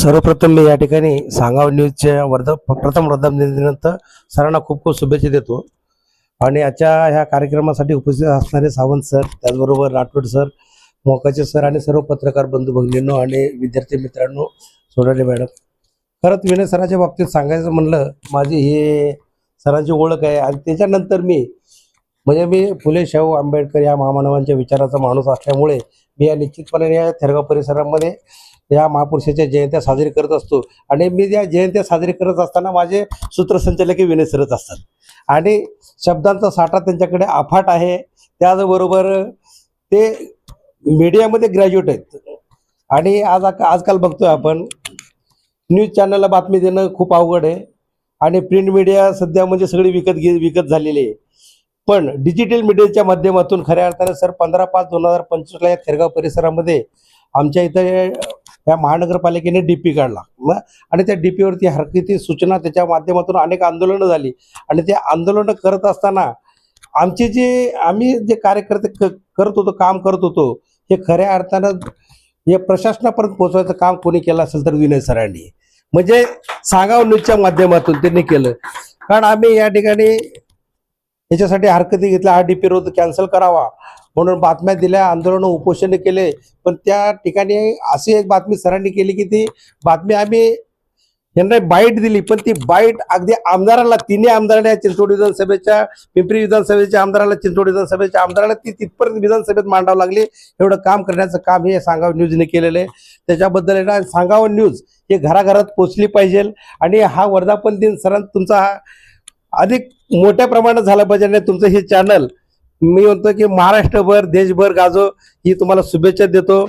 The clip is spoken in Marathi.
सर्वप्रथम मी या ठिकाणी सांगाव न्यूजच्या वर्ध प्रथम वर्धापनदिनानिमित्त सरांना खूप खूप शुभेच्छा देतो. आणि आजच्या ह्या कार्यक्रमासाठी उपस्थित असणारे सावंत सर त्याचबरोबर राठोड सर मोकाचे सर आणि सर्व पत्रकार बंधू भगिनींनो आणि विद्यार्थी मित्रांनो सोडाले मॅडम. खरंच विनय सराच्या बाबतीत सांगायचं म्हणलं माझी हे सरांची ओळख आहे आणि त्याच्यानंतर मी म्हणजे मी फुले शाहू आंबेडकर या महामानवांच्या विचाराचा माणूस असल्यामुळे मी या निश्चितपणे या थेरगाव परिसरामध्ये या महापुरुषाच्या जयंत्या साजरी करत असतो. आणि मी या जयंत्या साजरी करत असताना माझे सूत्रसंचालक विनय सरत असतात. आणि शब्दांचा साठा त्यांच्याकडे अफाट आहे. त्याचबरोबर ते मीडियामध्ये ग्रॅज्युएट आहेत. आणि आज आजकाल बघतोय आपण न्यूज चॅनलला बातमी देणं खूप अवघड आहे. आणि प्रिंट मीडिया सध्या म्हणजे सगळी विकत घे विकत झालेली आहे. पण डिजिटल मीडियाच्या माध्यमातून खऱ्या अर्थाने सर पंधरा पाच दोन हजार पंचवीसला या थेरगाव परिसरामध्ये आमच्या इथं या महानगरपालिकेने डी पी काढला. मग आणि त्या डी पीवरती हरकती सूचना त्याच्या माध्यमातून अनेक आंदोलनं झाली. आणि ते आंदोलनं करत असताना आमचे जे आम्ही जे कार्यकर्ते करत होतो काम करत होतो हे खऱ्या अर्थानं हे प्रशासनापर्यंत पोहोचवायचं काम कोणी केलं असेल तर विनय सरांनी. म्हणजे सांगाव न्यूजच्या माध्यमातून त्यांनी केलं. कारण आम्ही या ठिकाणी याच्यासाठी हरकती घेतल्या. हा डीपी रोज कॅन्सल करावा. म्हणून बातम्या दिल्या आंदोलन उपोषण केले. पण त्या ठिकाणी अशी एक बातमी सरांनी केली की ती बातमी आम्ही यांना बाईट दिली पण ती बाईट अगदी आमदाराला तिन्ही आमदारांना चिंचवड विधानसभेच्या पिंपरी विधानसभेच्या आमदाराला चिंचवड विधानसभेच्या आमदाराला ती तिथपर्यंत विधानसभेत मांडावं लागली. एवढं काम करण्याचं काम हे सांगावं न्यूजने केलेलं आहे. त्याच्याबद्दल आहे ना न्यूज हे घराघरात पोचली पाहिजे आणि हा वर्धापन दिन सरां तुमचा हा अधिक मोठ्या प्रमाणात झाला पाहिजे आणि तुमचं हे चॅनल मी म्हणतो की महाराष्ट्रभर देशभर गाजो ही तुम्हाला शुभेच्छा देतो.